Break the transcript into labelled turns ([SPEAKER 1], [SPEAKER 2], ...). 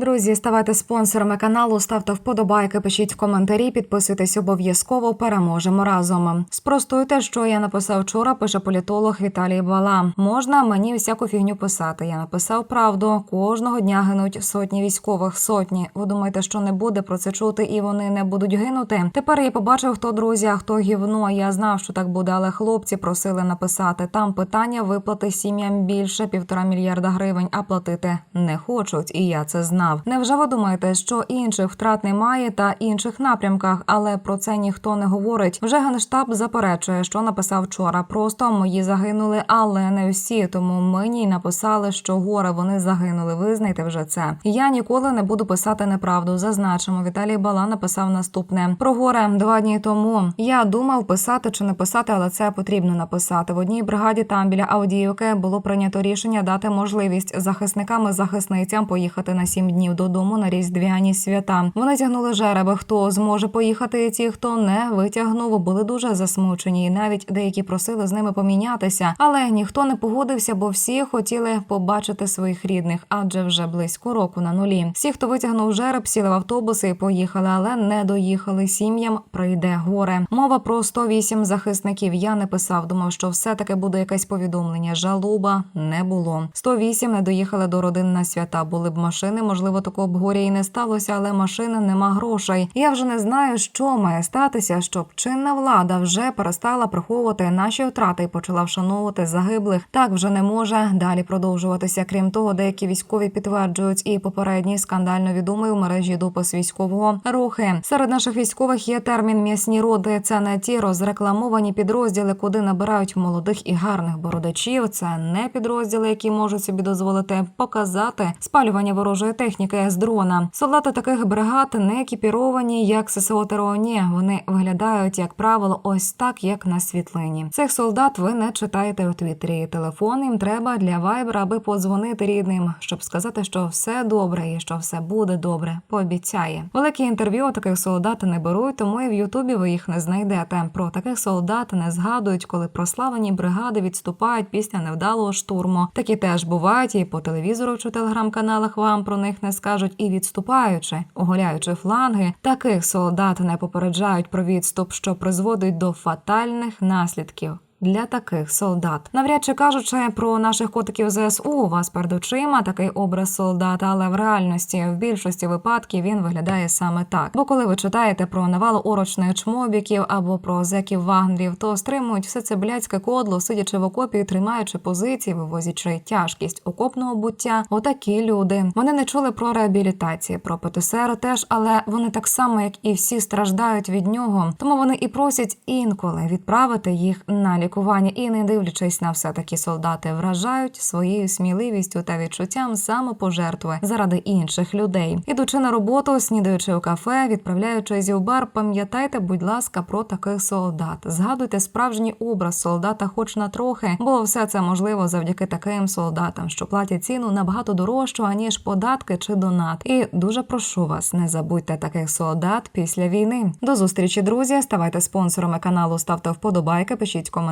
[SPEAKER 1] Друзі, ставайте спонсорами каналу, ставте вподобайки, пишіть коментарі, підписуйтесь обов'язково. Переможемо разом. Спростуйте, що я написав вчора. Пише політолог Віталій Бала. Можна мені всяку фігню писати. Я написав правду. Кожного дня гинуть сотні військових. Сотні. Ви думаєте, що не буде про це чути, і вони не будуть гинути? Тепер я побачив, хто друзі, а хто гівно. Я знав, що так буде, але хлопці просили написати. Там питання виплати сім'ям більше півтора мільярда гривень, а платити не хочуть. І я це знав. Невже ви думаєте, що інших втрат немає та інших напрямках, але про це ніхто не говорить. Вже генштаб заперечує, що написав вчора. Просто мої загинули, але не всі. Тому мені написали, що горе вони загинули. Визнайте вже це. Я ніколи не буду писати неправду. Зазначимо, Віталій Бала написав наступне про горе два дні тому. Я думав писати чи не писати, але це потрібно написати. В одній бригаді там біля Авдіївки було прийнято рішення дати можливість захисникам і захисницям поїхати на сім днів додому на різдвяні свята. Вони тягнули жереби. Хто зможе поїхати? і Ті, хто не витягнув, були дуже засмучені. І навіть деякі просили з ними помінятися, але ніхто не погодився, бо всі хотіли побачити своїх рідних, адже вже близько року на нулі. Всі, хто витягнув жереб, сіли в автобуси і поїхали, але не доїхали. Сім'ям прийде горе. Мова про 108 захисників. Я не писав, думав, що все таки буде якесь повідомлення. Жалоба не було. 108 не доїхали до родин на свята. Були б машини, можливо, такого б і не сталося, але машини нема грошей. Я вже не знаю, що має статися, щоб чинна влада вже перестала приховувати наші втрати і почала вшановувати загиблих. Так вже не може далі продовжуватися. Крім того, деякі військові підтверджують і попередній скандально відомий у мережі допис військового рухи. Серед наших військових є термін м'ясні роди. Це не ті розрекламовані підрозділи, куди набирають молодих і гарних бородачів. Це не підрозділи, які можуть собі дозволити показати спалювання ворожої техніки з дрона. Солдати таких бригад не екіпіровані, як ССО Тероні. Вони виглядають, як правило, ось так, як на світлині. Цих солдат ви не читаєте у твіттері. Телефон їм треба для вайбера, аби подзвонити рідним, щоб сказати, що все добре і що все буде добре. Пообіцяє. Великі інтерв'ю таких солдат не беруть, тому і в Ютубі ви їх не знайдете. Про таких солдат не згадують, коли прославлені бригади відступають після невдалого штурму. Такі теж бувають і по телевізору чи телеграм-каналах вам про них не скажуть, і відступаючи, оголяючи фланги, таких солдат не попереджають про відступ, що призводить до фатальних наслідків. Для таких солдат, навряд чи кажучи про наших котиків ЗСУ, у вас перед очима такий образ солдата, але в реальності в більшості випадків він виглядає саме так. Бо коли ви читаєте про навалу орочних чмобіків або про зеків вагнерів, то стримують все це блядське кодло, сидячи в окопі, тримаючи позиції, вивозячи тяжкість окопного буття. Отакі люди. Вони не чули про реабілітації, про ПТСР теж, але вони так само, як і всі, страждають від нього. Тому вони і просять інколи відправити їх на лікування. І не дивлячись на все такі солдати, вражають своєю сміливістю та відчуттям самопожертви заради інших людей. Ідучи на роботу, снідаючи у кафе, відправляючись у бар, пам'ятайте, будь ласка, про таких солдат. Згадуйте справжній образ солдата, хоч на трохи, бо все це можливо завдяки таким солдатам, що платять ціну набагато дорожчу, аніж податки чи донат. І дуже прошу вас, не забудьте таких солдат після війни. До зустрічі, друзі. Ставайте спонсорами каналу, ставте вподобайки, пишіть